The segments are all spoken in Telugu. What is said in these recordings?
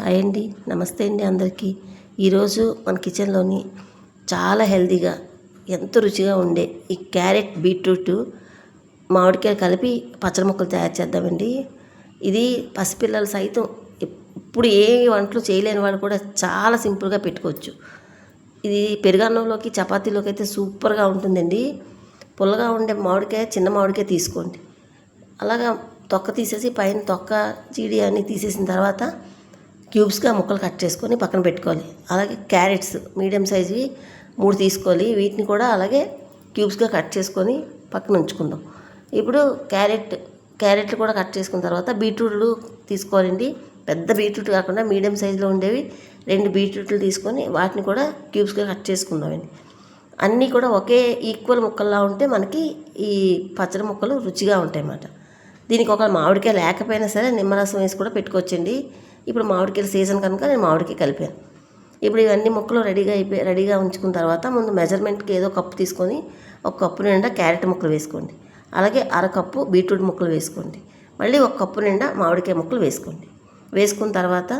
హాయ్ అండి. నమస్తే అండి అందరికీ. ఈరోజు మన కిచెన్లోని చాలా హెల్తీగా ఎంత రుచిగా ఉండే ఈ క్యారెట్ బీట్రూట్ మామిడికాయ కలిపి పచ్చడి ముక్కలు తయారు చేద్దామండి. ఇది పసిపిల్లలు సైతం ఇప్పుడు ఏ వంటలు చేయలేని వాళ్ళు కూడా చాలా సింపుల్గా పెట్టుకోవచ్చు. ఇది పెరుగన్నంలోకి చపాతీలోకి అయితే సూపర్గా ఉంటుందండి. పుల్లగా ఉండే మామిడికాయ చిన్న మామిడికాయ తీసుకోండి. అలాగా తొక్క తీసేసి పైన తొక్క చీడి అన్నీ తీసేసిన తర్వాత క్యూబ్స్గా ముక్కలు కట్ చేసుకొని పక్కన పెట్టుకోవాలి. అలాగే క్యారెట్స్ మీడియం సైజువి మూడు తీసుకోవాలి. వీటిని కూడా అలాగే క్యూబ్స్గా కట్ చేసుకొని పక్కన ఉంచుకుందాం. ఇప్పుడు క్యారెట్ క్యారెట్లు కూడా కట్ చేసుకున్న తర్వాత బీట్రూట్లు తీసుకోవాలండి. పెద్ద బీట్రూట్ కాకుండా మీడియం సైజులో ఉండేవి రెండు బీట్రూట్లు తీసుకొని వాటిని కూడా క్యూబ్స్గా కట్ చేసుకుందామండి. అన్నీ కూడా ఒకే ఈక్వల్ ముక్కల్లా ఉంటే మనకి ఈ పచ్చడి ముక్కలు రుచిగా ఉంటాయి అన్నమాట దీనికి ఒక మామిడికాయ లేకపోయినా సరే నిమ్మరసం వేసి కూడా పెట్టుకోవచ్చండి. ఇప్పుడు మామిడికాయల సీజన్ కనుక నేను మామిడికాయ కలిపాను. ఇప్పుడు ఇవన్నీ ముక్కలు రెడీగా అయిపోయి రెడీగా ఉంచుకున్న తర్వాత ముందు మెజర్మెంట్కి ఏదో కప్పు తీసుకొని ఒక కప్పు నిండా క్యారెట్ ముక్కలు వేసుకోండి. అలాగే అరకప్పు బీట్రూట్ ముక్కలు వేసుకోండి. మళ్ళీ ఒక కప్పు నిండా మామిడికాయ ముక్కలు వేసుకోండి. వేసుకున్న తర్వాత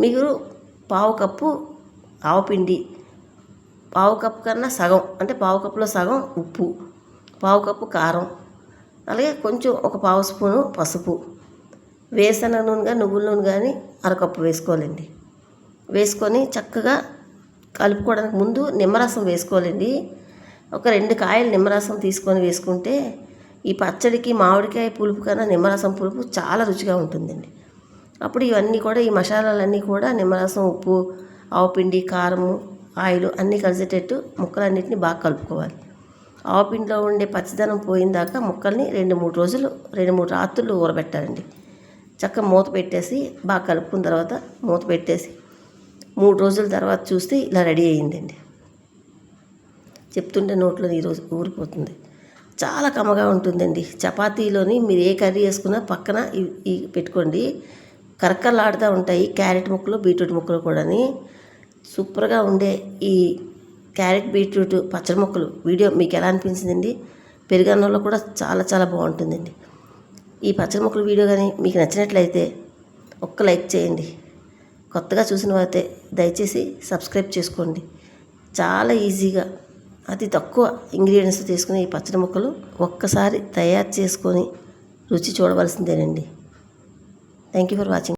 మీరు పావు కప్పు ఆవపిండి పావు కప్పు కన్నా సగం అంటే పావు కప్పులో సగం ఉప్పు పావు కప్పు కారం అలాగే కొంచెం ఒక పావు స్పూను పసుపు వేసన నూనె కానీ నువ్వుల నూనె కానీ అరకప్పు వేసుకోవాలండి. వేసుకొని చక్కగా కలుపుకోవడానికి ముందు నిమ్మరసం వేసుకోవాలండి. ఒక రెండు కాయలు నిమ్మరసం తీసుకొని వేసుకుంటే ఈ పచ్చడికి మామిడికాయ పులుపు కన్నా నిమ్మరసం పులుపు చాలా రుచిగా ఉంటుందండి. అప్పుడు ఇవన్నీ కూడా ఈ మసాలాలన్నీ కూడా నిమ్మరసం ఉప్పు ఆవుపిండి కారము ఆయిల్ అన్నీ కలిసేటట్టు ముక్కలన్నిటిని బాగా కలుపుకోవాలి. ఆవుపిండిలో ఉండే పచ్చిదనం పోయిందాక ముక్కల్ని రెండు మూడు రోజులు రెండు మూడు రాత్రులు ఊరబెట్టాలండి. చక్కగా మూత పెట్టేసి బాగా కలుపుకున్న తర్వాత మూత పెట్టేసి మూడు రోజుల తర్వాత చూస్తే ఇలా రెడీ అయ్యిందండి. చెప్తుంటే నోట్లో ఈరోజు ఊరిపోతుంది. చాలా కమ్మగా ఉంటుందండి. చపాతీలోని మీరు ఏ కర్రీ వేసుకున్నా పక్కన ఈ పెట్టుకోండి. కరకరలాడుతూ ఉంటాయి. క్యారెట్ ముక్కలు బీట్రూట్ ముక్కలు కూడాని. సూపర్గా ఉండే ఈ క్యారెట్ బీట్రూట్ పచ్చడి ముక్కలు. వీడియో మీకు ఎలా అనిపించిందండి? పెరుగన్నంలో కూడా చాలా చాలా బాగుంటుందండి. ఈ పచ్చడి ముక్కల వీడియో కానీ మీకు నచ్చినట్లయితే ఒక్క లైక్ చేయండి. కొత్తగా చూసిన వారైతే దయచేసి సబ్స్క్రైబ్ చేసుకోండి. చాలా ఈజీగా అతి తక్కువ ఇంగ్రీడియంట్స్ తీసుకుని ఈ పచ్చడి ముక్కలు ఒక్కసారి తయారు చేసుకొని రుచి చూడవలసిందేనండి. Thank you for watching